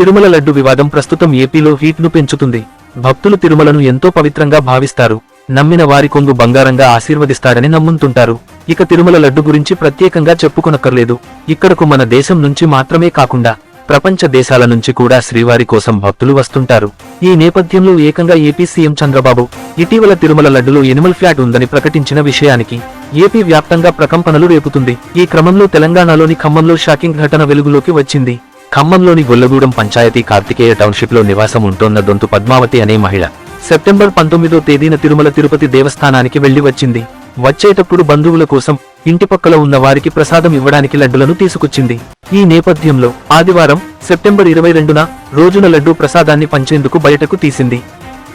తిరుమల లడ్డు వివాదం ప్రస్తుతం ఏపీలో హీట్ను పెంచుతుంది. భక్తులు తిరుమలను ఎంతో పవిత్రంగా భావిస్తారు. నమ్మిన వారి కొంగు బంగారంగా ఆశీర్వదిస్తారని నమ్ముతుంటారు ఇక తిరుమల లడ్డు గురించి ప్రత్యేకంగా చెప్పుకొనక్కర్లేదు. ఇక్కడకు మన దేశం నుంచి మాత్రమే కాకుండా ప్రపంచ దేశాల నుంచి కూడా శ్రీవారి కోసం భక్తులు వస్తుంటారు. ఈ నేపథ్యంలో ఏకంగా ఏపీ సీఎం చంద్రబాబు ఇటీవల తిరుమల లడ్డులో ఎనిమల్ ఫ్లాట్ ఉందని ప్రకటించిన విషయానికి ఏపీ వ్యాప్తంగా ప్రకంపనలు రేపుతుంది. ఈ క్రమంలో తెలంగాణలోని ఖమ్మంలో షాకింగ్ ఘటన వెలుగులోకి వచ్చింది. ఖమ్మంలోని గొల్లగూడెం పంచాయతీ కార్తికేయ టౌన్షిప్లో నివాసం ఉంటోన్న దొంతు పద్మావతి అనే మహిళ సెప్టెంబర్ పంతొమ్మిదో తేదీన తిరుమల తిరుపతి దేవస్థానానికి వెళ్ళి వచ్చింది. వచ్చేటప్పుడు బంధువుల కోసం ఇంటి పక్కల ఉన్న వారికి ప్రసాదం ఇవ్వడానికి లడ్డులను తీసుకొచ్చింది. ఈ నేపథ్యంలో ఆదివారం సెప్టెంబర్ ఇరవై రెండున రోజున లడ్డు ప్రసాదాన్ని పంచేందుకు బయటకు తీసింది.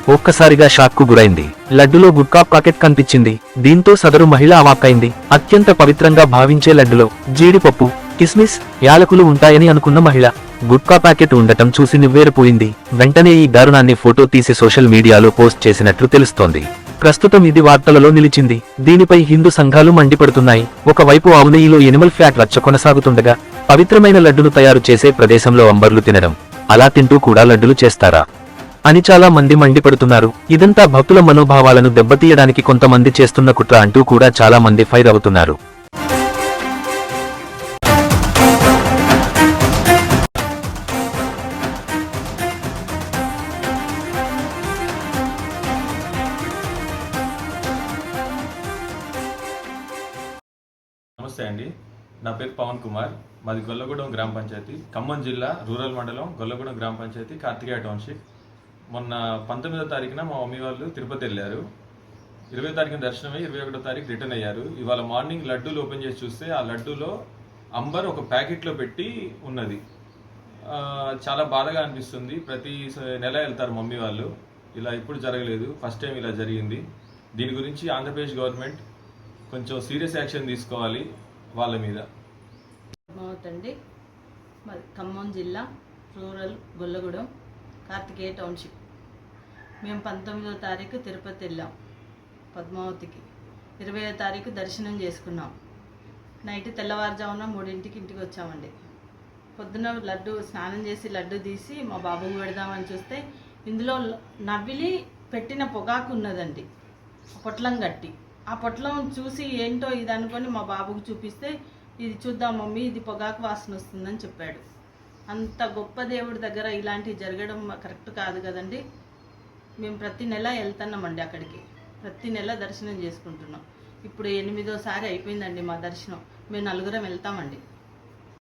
ఒక్కసారిగా షాక్కు గురైంది. లడ్డులో గుట్కా పాకెట్ కనిపించింది. దీంతో సదరు మహిళ అవాక్కైంది. అత్యంత పవిత్రంగా భావించే లడ్డులో జీడిపప్పు కిస్మిస్ యాలకులు ఉంటాయని అనుకున్న మహిళ గుట్కా ప్యాకెట్ ఉండటం చూసి నివ్వేరపోయింది. వెంటనే ఈ దారుణాన్ని ఫోటో తీసి సోషల్ మీడియాలో పోస్ట్ చేసినట్లు తెలుస్తోంది. ప్రస్తుతం ఇది వార్తలలో నిలిచింది. దీనిపై హిందూ సంఘాలు మండిపడుతున్నాయి. ఒకవైపు ఆవునెయ్యిలో ఎనిమల్ ఫ్యాట్ రచ్చ కొనసాగుతుండగా పవిత్రమైన లడ్డును తయారు చేసే ప్రదేశంలో అంబర్లు తినడం. అలా తింటూ కూడా లడ్డులు చేస్తారా? అని చాలా మంది మండిపడుతున్నారు. ఇదంతా భక్తుల మనోభావాలను దెబ్బతీయడానికి కొంతమంది చేస్తున్న కుట్ర అంటూ కూడా చాలా మంది ఫైర్ అవుతున్నారు. నమస్తే అండి. నా పేరు పవన్ కుమార్. మాది గొల్లగూడెం గ్రామ పంచాయతీ. ఖమ్మం జిల్లా రూరల్ మండలం గొల్లగూడెం గ్రామ పంచాయతీ కార్తికేయ టౌన్షిప్. మొన్న పంతొమ్మిదో తారీఖున మా మమ్మీ వాళ్ళు తిరుపతి వెళ్ళారు. ఇరవై తారీఖున దర్శనం ఇరవై ఒకటో తారీఖు రిటర్న్ అయ్యారు. ఇవాళ మార్నింగ్ లడ్డూలు ఓపెన్ చేసి చూస్తే ఆ లడ్డూలో అంబర్ ఒక ప్యాకెట్లో పెట్టి ఉన్నది. చాలా బాధగా అనిపిస్తుంది. ప్రతి నెల వెళ్తారు మమ్మీ వాళ్ళు. ఇలా ఎప్పుడు జరగలేదు. ఫస్ట్ టైం ఇలా జరిగింది. దీని గురించి ఆంధ్రప్రదేశ్ గవర్నమెంట్ కొంచెం సీరియస్ యాక్షన్ తీసుకోవాలి వాళ్ళ మీద. పద్మావతి మరి ఖమ్మం జిల్లా రూరల్ గొల్లగూడెం కార్తికేయ టౌన్షిప్. మేము పంతొమ్మిదో తారీఖు తిరుపతి వెళ్ళాం పద్మావతికి. ఇరవయో తారీఖు దర్శనం చేసుకున్నాం. నైట్ తెల్లవారుజామున మూడింటికి ఇంటికి వచ్చామండి. పొద్దున లడ్డు స్నానం చేసి లడ్డు తీసి మా బాబుకు పెడదామని చూస్తే ఇందులో నవ్విలి పెట్టిన పొగాకు ఉన్నదండి. పొట్లం గట్టి. ఆ పొట్లం చూసి ఏంటో ఇది అనుకొని మా బాబుకు చూపిస్తే ఇది చూద్దాం మమ్మీ ఇది పొగాకు వాసన వస్తుందని చెప్పాడు. అంత గొప్ప దేవుడి దగ్గర ఇలాంటివి జరగడం కరెక్ట్ కాదు కదండి. మేము ప్రతి నెల వెళ్తున్నామండి అక్కడికి. ప్రతి నెల దర్శనం చేసుకుంటున్నాం. ఇప్పుడు ఎనిమిదోసారి అయిపోయిందండి మా దర్శనం. మేము నలుగురం వెళ్తామండి.